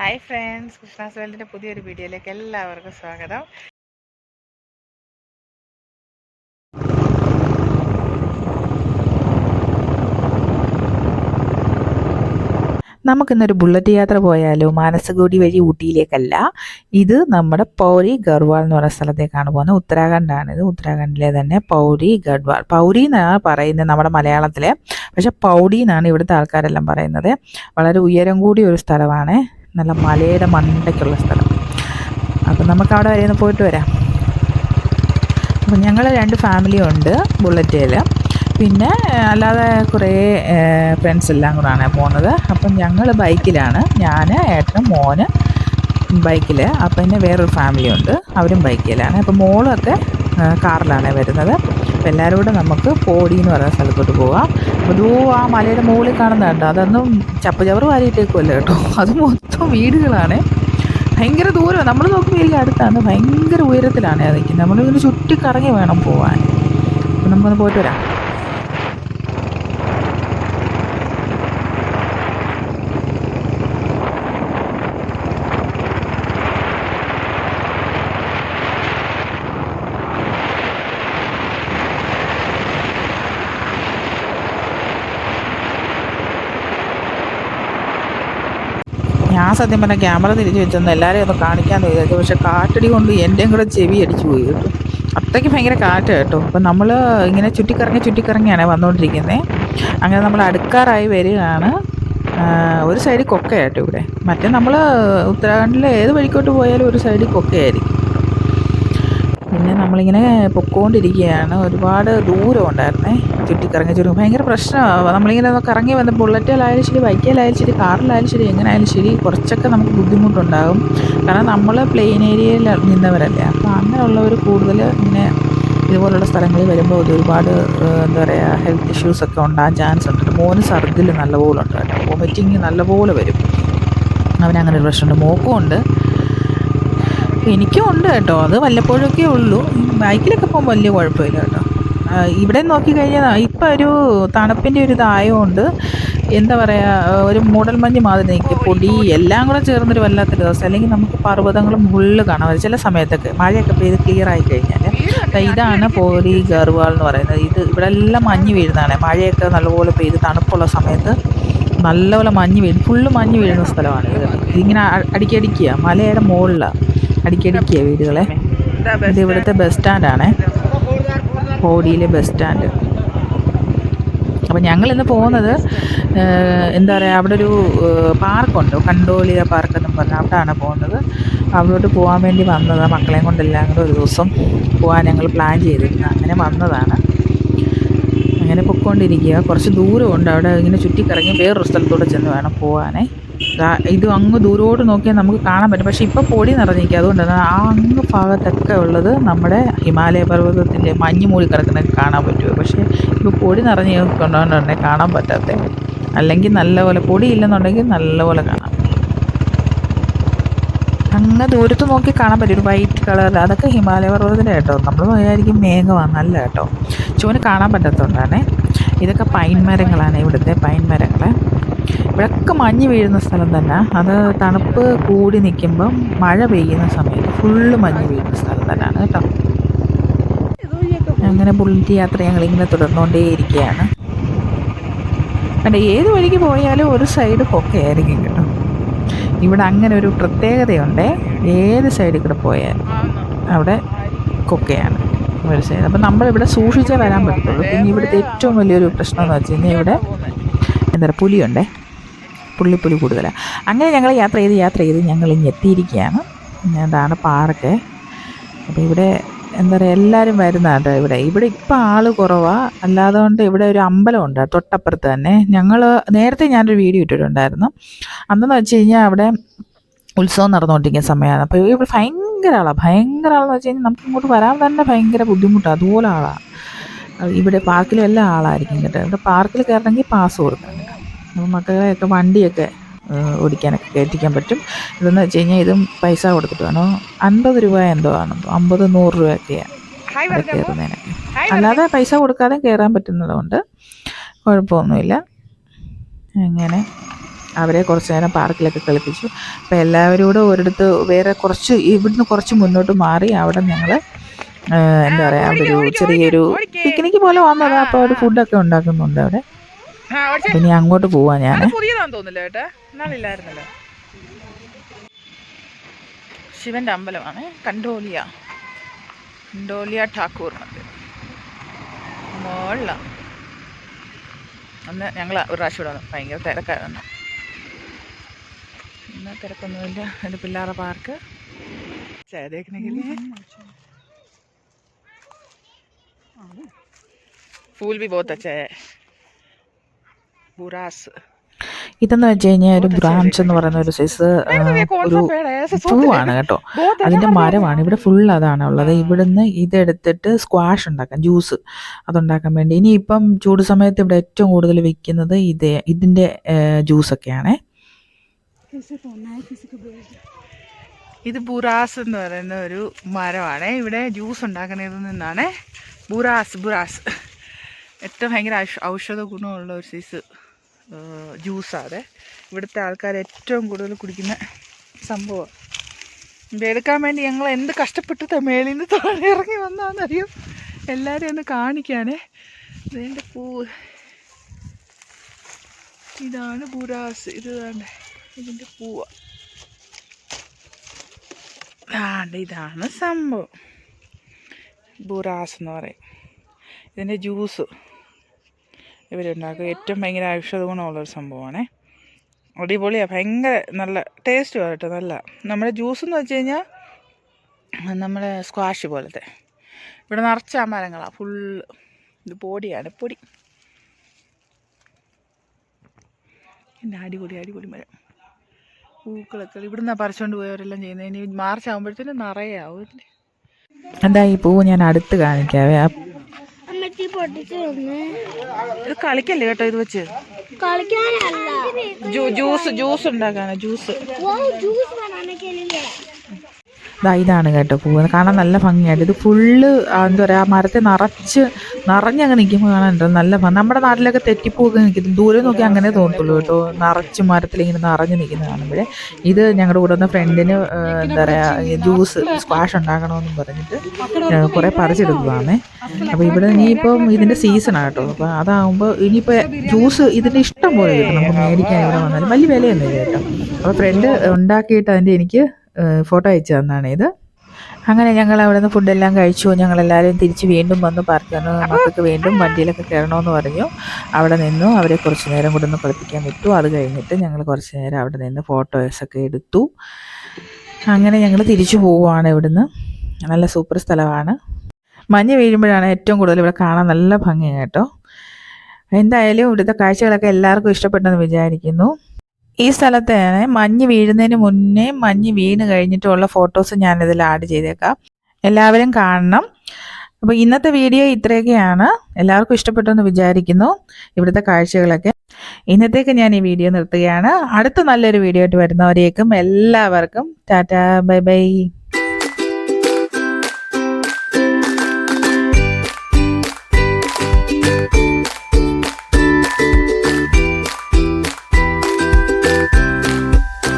Hi friends Krishna's വേൾഡിന്റെ പുതിയൊരു വീഡിയോയിലേക്ക് എല്ലാവർക്കും സ്വാഗതം. നമുക്കിന്നൊരു ബുള്ളറ്റ് യാത്ര പോയാലോ മാനസഗോഡി വഴി ഊട്ടിയിലേക്കല്ല. ഇത് നമ്മുടെ പൗരി ഗർവാൾ എന്ന് പറയുന്ന സ്ഥലത്തേക്കാണ് പോകുന്നത്. ഉത്തരാഖണ്ഡാണ് ഇത്. ഉത്തരാഖണ്ഡിലെ തന്നെ പൗരി ഗഡ്വാൾ പൗരി എന്നാണ് പറയുന്നത് നമ്മുടെ മലയാളത്തിലെ. പക്ഷെ പൗഡി എന്നാണ് ഇവിടുത്തെ ആൾക്കാരെല്ലാം പറയുന്നത്. വളരെ ഉയരം കൂടിയ ഒരു സ്ഥലമാണ്. നല്ല മലയുടെ മണ്ടയ്ക്കുള്ള സ്ഥലം. അപ്പം നമുക്ക് അവിടെ വരെ പോയിട്ട് വരാം. അപ്പം ഞങ്ങൾ രണ്ട് ഫാമിലിയും ഉണ്ട് ബുള്ളറ്റേൽ പിന്നെ അല്ലാതെ കുറേ ഫ്രണ്ട്സ് എല്ലാം കൂടാണ് പോകുന്നത് അപ്പം ഞങ്ങൾ ബൈക്കിലാണ്. ഞാൻ ഏട്ടനും മോന് ബൈക്കിൽ അപ്പം പിന്നെ വേറൊരു ഫാമിലി ഉണ്ട്. അവരും ബൈക്കിലാണ്. അപ്പം മോളൊക്കെ കാറിലാണ് വരുന്നത്. അപ്പം എല്ലാവരും കൂടെ നമുക്ക് പോടി എന്ന് പറയുന്ന സ്ഥലത്തോട്ട് പോവാം. അപ്പോൾ ആ മലയുടെ മുകളിൽ കാണുന്ന കേട്ടോ അതൊന്നും ചപ്പ് ചവറ് വാരിയിട്ടേക്കുമല്ലോ കേട്ടോ. അത് മൊത്തം വീടുകളാണ്. ഭയങ്കര ദൂരം നമ്മൾ നോക്കുമ്പോൾ അടുത്താണ്. ഭയങ്കര ഉയരത്തിലാണ് നിൽക്കുന്നത്. നമ്മളിങ്ങനെ ചുറ്റിക്കറങ്ങി വേണം പോവാൻ. അപ്പം നമുക്കൊന്ന് പോയിട്ട് വരാം. ഞാൻ സത്യം പറഞ്ഞാൽ ക്യാമറ തിരിച്ച് വെച്ചൊന്ന് എല്ലാവരെയും ഒന്ന് കാണിക്കാമെന്ന് വിചാരിച്ചു. പക്ഷെ കാറ്റടി കൊണ്ട് എന്റെയും കൂടെ ചെവി അടിച്ചു പോയി കേട്ടോ. അത്രയ്ക്ക് ഭയങ്കര കാറ്റ് കേട്ടോ. അപ്പം നമ്മൾ ഇങ്ങനെ ചുറ്റിക്കറങ്ങി ചുറ്റിക്കറങ്ങിയാണ് വന്നുകൊണ്ടിരിക്കുന്നത് അങ്ങനെ നമ്മൾ അടുക്കാറായി വരികയാണ്. ഒരു സൈഡിൽ കൊക്കയാട്ടോ ഇവിടെ. മറ്റേ നമ്മൾ ഉത്തരാഖണ്ഡിൽ ഏത് വഴിക്കോട്ട് പോയാലും ഒരു സൈഡിൽ കൊക്കയായിരിക്കും. പിന്നെ നമ്മളിങ്ങനെ പൊക്കോണ്ടിരിക്കുകയാണ് ഒരുപാട് ദൂരം ഉണ്ടായിരുന്നേ. ചുറ്റിക്കറങ്ങി ചുരു ഭയങ്കര പ്രശ്നമാണ് നമ്മളിങ്ങനെ കറങ്ങി വന്ന് ബുള്ളറ്റിലായാലും ശരി ബൈക്കിലായാലും ശരി കാറിലായാലും ശരി എങ്ങനെയായാലും ശരി കുറച്ചൊക്കെ നമുക്ക് ബുദ്ധിമുട്ടുണ്ടാകും. കാരണം നമ്മൾ പ്ലെയിൻ ഏരിയയിൽ നിന്നവരല്ലേ. അപ്പോൾ അങ്ങനെയുള്ളവർ കൂടുതൽ ഇങ്ങനെ ഇതുപോലുള്ള സ്ഥലങ്ങളിൽ വരുമ്പോൾ ഒരു ഒരുപാട് എന്താ പറയുക ഹെൽത്ത് ഇഷ്യൂസൊക്കെ ഉണ്ടാകാൻ ചാൻസ് ഉണ്ട്. മോന് സർദിൽ നല്ലപോലെ ഉണ്ട് കേട്ടോ. വോമിറ്റിങ് നല്ലപോലെ വരും. അവനങ്ങനെ ഒരു പ്രശ്നമുണ്ട്. മോക്കും ഉണ്ട്. എനിക്കും ഉണ്ട് കേട്ടോ. അത് വല്ലപ്പോഴൊക്കെ ഉള്ളൂ. ബൈക്കിലൊക്കെ പോകുമ്പോൾ വലിയ കുഴപ്പമില്ല കേട്ടോ. ഇവിടെ നോക്കിക്കഴിഞ്ഞാൽ ഇപ്പം ഒരു തണുപ്പിന്റെ ഒരു ഇതായതുകൊണ്ട് എന്താ പറയുക ഒരു മൂടൽമഞ്ഞ് മാതിരി നിൽക്കും പൊടി എല്ലാം കൂടെ ചേർന്നൊരു വല്ലാത്തൊരു ദിവസം. അല്ലെങ്കിൽ നമുക്ക് പർവതങ്ങളും മുകളിൽ കാണാം ചില സമയത്തൊക്കെ മഴയൊക്കെ പെയ്ത് ക്ലിയർ ആയി കഴിഞ്ഞാൽ ഇതാണ് പോലി ഗർവാൾ എന്ന് പറയുന്നത്. ഇത് ഇവിടെ എല്ലാം മഞ്ഞ് വീഴുന്നതാണ്. മഴയൊക്കെ നല്ലപോലെ പെയ്ത് തണുപ്പുള്ള സമയത്ത് നല്ലപോലെ മഞ്ഞ് വീഴും ഫുള്ള് മഞ്ഞ് വീഴുന്ന സ്ഥലമാണ് ഇത്. ഇതിങ്ങനെ അടിക്കടിക്കുക. മലയുടെ മുകളിലാണ് അടിക്കടിക്കുക വീടുകളെ? ഇത് ഇവിടുത്തെ ബസ് സ്റ്റാൻഡാണ് കോടിയിലെ ബസ് സ്റ്റാൻഡ് അപ്പം ഞങ്ങളിന്ന് പോകുന്നത് എന്താ പറയുക അവിടെ ഒരു പാർക്കുണ്ട്. കണ്ടോളിയ പാർക്ക് എന്നും പറഞ്ഞാൽ അവിടെയാണ് പോകുന്നത്. അവിടോട്ട് പോകാൻ വേണ്ടി വന്നതാണ് മക്കളെയും കൊണ്ടെല്ലാം കൂടെ ഒരു ദിവസം പോകാൻ ഞങ്ങൾ പ്ലാൻ ചെയ്തിരുന്നു. അങ്ങനെ വന്നതാണ്. അങ്ങനെ പൊയ്ക്കൊണ്ടിരിക്കുക. കുറച്ച് ദൂരമുണ്ട്. അവിടെ ഇങ്ങനെ ചുറ്റിക്കറങ്ങി വേറൊരു സ്ഥലത്തൂടെ ചെന്ന് വേണം പോകാനേ ഇത് അങ്ങ് ദൂരോട്ട് നോക്കിയാൽ നമുക്ക് കാണാൻ പറ്റും. പക്ഷേ ഇപ്പോൾ പൊടി നിറഞ്ഞിരിക്കുക അതുകൊണ്ടാണ് ആ അങ്ങ് ഭാഗത്തൊക്കെ ഉള്ളത് നമ്മുടെ ഹിമാലയ പർവതത്തിന്റെ മഞ്ഞ് മൂടി കിടക്കുന്ന കാണാൻ പറ്റുമോ പക്ഷേ ഇപ്പോൾ പൊടി നിറഞ്ഞ് കൊണ്ടുകൊണ്ട് തന്നെ കാണാൻ പറ്റാത്ത. അല്ലെങ്കിൽ നല്ലപോലെ പൊടി ഇല്ലെന്നുണ്ടെങ്കിൽ നല്ലപോലെ കാണാം. അങ്ങ് ദൂരത്ത് നോക്കി കാണാൻ പറ്റും. ഒരു വൈറ്റ് കളർ അതൊക്കെ ഹിമാലയ പർവതത്തിന്റെ കേട്ടോ. നമ്മൾ വിചാരിക്കും മേഘമാണ് നല്ല കേട്ടോ. ചുവന് കാണാൻ പറ്റാത്തതുകൊണ്ടാണ്. ഇതൊക്കെ പൈൻ മരങ്ങളാണ് ഇവിടുത്തെ പൈൻ മരങ്ങൾ ഇവിടെയൊക്കെ മഞ്ഞ് വീഴുന്ന സ്ഥലം തന്നെ. അത് തണുപ്പ് കൂടി നിൽക്കുമ്പം മഴ പെയ്യുന്ന സമയത്ത് ഫുള്ള് മഞ്ഞ് വീഴുന്ന സ്ഥലം തന്നെയാണ് കേട്ടോ. അങ്ങനെ ബുള്ളറ്റ് യാത്ര ഞങ്ങൾ ഞങ്ങളിങ്ങനെ തുടർന്നുകൊണ്ടേയിരിക്കുകയാണ്. അല്ല ഏത് വഴിക്ക് പോയാലും ഒരു സൈഡ് കൊക്കയായിരിക്കും കേട്ടോ. ഇവിടെ അങ്ങനെ ഒരു പ്രത്യേകതയുണ്ട്. ഏത് സൈഡിൽ കൂടെ പോയാൽ അവിടെ കൊക്കയാണ് ഒരു സൈഡ് അപ്പം നമ്മളിവിടെ സൂക്ഷിച്ചേ വരാൻ പറ്റത്തുള്ളൂ. പിന്നെ ഇവിടുത്തെ ഏറ്റവും വലിയൊരു പ്രശ്നം എന്ന് വെച്ച് കഴിഞ്ഞാൽ ഇവിടെ എന്താ പറയുക പുലിയുണ്ടേ. പുള്ളിപ്പുലി കൂടുതലാണ് അങ്ങനെ ഞങ്ങൾ യാത്ര ചെയ്ത് യാത്ര ചെയ്ത് ഞങ്ങൾ ഇങ്ങ് എത്തിയിരിക്കുകയാണ്. അതാണ് പാർക്ക്. അപ്പോൾ ഇവിടെ എന്താ പറയുക എല്ലാവരും വരുന്നതാണ് ഇവിടെ? ഇവിടെ ഇപ്പം ആൾ കുറവാണ് അല്ലാതെ കൊണ്ട് ഇവിടെ ഒരു അമ്പലമുണ്ട് തൊട്ടപ്പുറത്ത് തന്നെ. ഞങ്ങൾ നേരത്തെ ഞാനൊരു വീഡിയോ ഇട്ടിട്ടുണ്ടായിരുന്നു. അന്നെന്ന് വെച്ച് കഴിഞ്ഞാൽ അവിടെ ഉത്സവം നടന്നുകൊണ്ടിരിക്കുന്ന സമയമാണ് അപ്പോൾ ഇവിടെ ഭയങ്കര ആളാണ് ഭയങ്കര ആളെന്ന് വെച്ച് കഴിഞ്ഞാൽ നമുക്ക് ഇങ്ങോട്ട് വരാൻ തന്നെ ഭയങ്കര ബുദ്ധിമുട്ടാണ് അതുപോലെ ആളാണ് ഇവിടെ പാർക്കിലും എല്ലാ ആളായിരിക്കും കേട്ടോ. ഇവിടെ പാർക്കിൽ കയറണമെങ്കിൽ പാസ് കൊടുക്കണം. മക്കളെയൊക്കെ വണ്ടിയൊക്കെ ഓടിക്കാനൊക്കെ കയറ്റിക്കാൻ പറ്റും. ഇതെന്ന് വെച്ച് കഴിഞ്ഞാൽ ഇതും പൈസ കൊടുത്തിട്ട് വേണം. അൻപത് രൂപ എന്തോ ആണോ. അമ്പത് നൂറ് രൂപയൊക്കെയാണ് കയറുന്നതിനൊക്കെ അല്ലാതെ പൈസ കൊടുക്കാതെ കയറാൻ പറ്റുന്നതുകൊണ്ട് കുഴപ്പമൊന്നുമില്ല. അങ്ങനെ അവരെ കുറച്ച് നേരം പാർക്കിലൊക്കെ കളിപ്പിച്ചു. അപ്പോൾ എല്ലാവരും കൂടെ ഒരിടത്ത് വേറെ കുറച്ച് ഇവിടുന്ന് കുറച്ച് മുന്നോട്ട് മാറി അവിടെ ഞങ്ങൾ എന്താ പറയുക അവിടെ ഒരു ചെറിയൊരു പിക്നിക്ക് പോലെ വന്നത്. അപ്പോൾ അവർ ഫുഡൊക്കെ ഉണ്ടാക്കുന്നുണ്ട് അവിടെ. ഇനി അങ്ങോട്ട് പോവാ ഞാൻ പുതിയതാന്ന് തോന്നില്ല കേട്ടാ. ശിവന്റെ അമ്പലമാണ്. കണ്ടോലിയ. കണ്ടോലിയ ഠാക്കൂറിനത് മുകളിലാണ് അന്ന് ഞങ്ങൾ ഒരു പ്രാവശ്യം ഇവിടെ വന്നു. ഭയങ്കര തിരക്കായിരുന്നു. ഇന്ന് തിരക്കൊന്നുമില്ല. എന്റെ പിള്ളേറെ പാർക്ക്. ചെയ്തേക്കണെങ്കിൽ ഫൂൽ ബി ബോത്ത ചേ. ബുറാസ് ഇതെന്ന് വെച്ച് കഴിഞ്ഞാൽ ഒരു ബ്രാഞ്ച് എന്ന് പറയുന്ന ഒരു സൈസ് ഒരു പൂവാണ് കേട്ടോ. അതിന്റെ മരമാണ്. ഇവിടെ ഫുൾ അതാണ് ഉള്ളത്. ഇവിടുന്ന് ഇതെടുത്തിട്ട് സ്ക്വാഷ് ഉണ്ടാക്കാം. ജ്യൂസ് അതുണ്ടാക്കാൻ വേണ്ടി. ഇനി ഇപ്പം ചൂട് സമയത്ത് ഇവിടെ ഏറ്റവും കൂടുതൽ വിൽക്കുന്നത് ഇതേ ജ്യൂസ് ജ്യൂസൊക്കെയാണേ ഇത് ബുറാസ് എന്ന് പറയുന്ന ഒരു മരമാണ്. ഇവിടെ ജ്യൂസ് ഉണ്ടാക്കുന്നതിൽ നിന്നാണ് ബുറാസ് ബുറാസ് ഏറ്റവും ഭയങ്കര ഔഷധ ഗുണമുള്ള ഒരു സൈസ് ജ്യൂസാണ്. ഇവിടുത്തെ ആൾക്കാർ ഏറ്റവും കൂടുതൽ കുടിക്കുന്ന സംഭവം. ഇത് എടുക്കാൻ വേണ്ടി ഞങ്ങൾ എന്ത് കഷ്ടപ്പെട്ടിട്ട് മേളിൽ നിന്ന് താഴെ ഇറങ്ങി വന്നാന്നറിയും എല്ലാവരെയും ഒന്ന് കാണിക്കാനേ. ഇതിന്റെ പൂ ഇതാണ് ബുറാസ് ഇത് വേണ്ടേ? ഇതിന്റെ പൂവ. ഇതാണ് സംഭവം. ബുറാസ് എന്ന് പറയും. ഇതിന്റെ ജ്യൂസ്. ഇവരുണ്ടാക്കും. ഏറ്റവും ഭയങ്കര ഔഷധ ഗുണമുള്ളൊരു സംഭവമാണേ. അടിപൊളിയാണ് ഭയങ്കര നല്ല ടേസ്റ്റ് കേട്ടോ. നല്ല. നമ്മുടെ ജ്യൂസ് എന്ന് വെച്ച് കഴിഞ്ഞാൽ നമ്മുടെ സ്ക്വാഷ് പോലത്തെ. ഇവിടെ നിറച്ച മരങ്ങളാണ് ഫുള്ള് ഇത് പൊടിയാണ്. പൊടി. എന്റെ അടിപൊളി അടിപൊളി മരം. പൂക്കളൊക്കെ ഇവിടുന്ന് പറിച്ചുകൊണ്ട് പോയവരെല്ലാം ചെയ്യുന്നത്. ഇനി മാർച്ച് ആകുമ്പോഴത്തേനും നിറയെ ആവും? എന്താ ഈ പൂവ് ഞാൻ അടുത്ത് കാണിക്കാവേ? ആ പൊട്ടിച്ചു തന്ന്. ഇത് കളിക്കല്ലേ കേട്ടോ ഇത് വെച്ച്? കളിക്കാനല്ല. ജ്യൂ- ജ്യൂസ് ജ്യൂസ് ഉണ്ടാക്കാനാ ജ്യൂസ്. ജ്യൂസ് ദാ ഇതാണ് കേട്ടോ പൂവ് കാണാൻ നല്ല ഭംഗിയായിട്ട്. ഇത് ഫുള്ള് എന്താ പറയുക ആ മരത്തെ നിറച്ച് നിറഞ്ഞങ്ങ് നിൽക്കുമ്പോൾ കാണാനുണ്ട് നല്ല ഭംഗി. നമ്മുടെ നാട്ടിലൊക്കെ തെറ്റിപ്പൂവൊക്കെ നിൽക്കുന്നു ദൂരെ നോക്കി അങ്ങനെ തോന്നത്തുള്ളൂ കേട്ടോ. നിറച്ച് മരത്തിലിങ്ങനെ നിറഞ്ഞ് നിൽക്കുന്നത് കാണുമ്പോൾ ഇത് ഞങ്ങളുടെ കൂടെ വന്ന ഫ്രണ്ടിന് എന്താ പറയുക ജ്യൂസ് സ്ക്വാഷ് ഉണ്ടാക്കണമെന്നും പറഞ്ഞിട്ട് കുറേ പറിച്ചെടുത്തതാണേ അപ്പോൾ ഇവിടെ ഇനിയിപ്പം ഇതിന്റെ സീസണാണ് കേട്ടോ. അപ്പോൾ അതാകുമ്പോൾ ഇനിയിപ്പോൾ ജ്യൂസ് ഇതിന്റെ ഇഷ്ടം പോലെ കിട്ടും. നമുക്ക് മേടിക്കാൻ ഇവിടെ വന്നാലും. വലിയ വിലയൊന്നുമില്ല കേട്ടോ. അപ്പോൾ ഫ്രണ്ട് ഉണ്ടാക്കിയിട്ട് അതിന്റെ എനിക്ക് ഫോട്ടോ അയച്ചു തന്നാണ് ഇത്. അങ്ങനെ ഞങ്ങൾ അവിടെ നിന്ന് ഫുഡെല്ലാം കഴിച്ചു. ഞങ്ങളെല്ലാവരും തിരിച്ച് വീണ്ടും വന്ന് പാർക്കാണ് മക്കൾക്ക് വീണ്ടും വണ്ടിയിലൊക്കെ കയറണമെന്ന് പറഞ്ഞു. അവിടെ നിന്നു. അവരെ കുറച്ച് നേരം കൂടെ ഒന്ന് കളിപ്പിക്കാൻ വിട്ടു. അത് കഴിഞ്ഞിട്ട് ഞങ്ങൾ കുറച്ച് നേരം അവിടെ നിന്ന് ഫോട്ടോസൊക്കെ എടുത്തു. അങ്ങനെ ഞങ്ങൾ തിരിച്ചു പോവുകയാണ് ഇവിടുന്ന്. നല്ല സൂപ്പർ സ്ഥലമാണ്. മഞ്ഞ് വീഴുമ്പോഴാണ് ഏറ്റവും കൂടുതൽ ഇവിടെ കാണാൻ നല്ല ഭംഗി കേട്ടോ. എന്തായാലും ഇവിടുത്തെ കാഴ്ചകളൊക്കെ എല്ലാവർക്കും ഇഷ്ടപ്പെട്ടെന്ന് വിചാരിക്കുന്നു. ഈ സ്ഥലത്ത് മഞ്ഞ് വീഴുന്നതിന് മുന്നേ മഞ്ഞ് വീണ് കഴിഞ്ഞിട്ടുള്ള ഫോട്ടോസ് ഞാനിതിൽ ആഡ് ചെയ്തേക്കാം. എല്ലാവരും കാണണം. അപ്പോൾ ഇന്നത്തെ വീഡിയോ ഇത്രയൊക്കെയാണ്. എല്ലാവർക്കും ഇഷ്ടപ്പെട്ടു എന്ന് വിചാരിക്കുന്നു. ഇവിടുത്തെ കാഴ്ചകളൊക്കെ. ഇന്നത്തേക്ക് ഞാൻ ഈ വീഡിയോ നിർത്തുകയാണ്. അടുത്ത നല്ലൊരു വീഡിയോ ആയിട്ട് വരുന്നവരേക്കും എല്ലാവർക്കും ടാറ്റാ ബൈ ബൈ.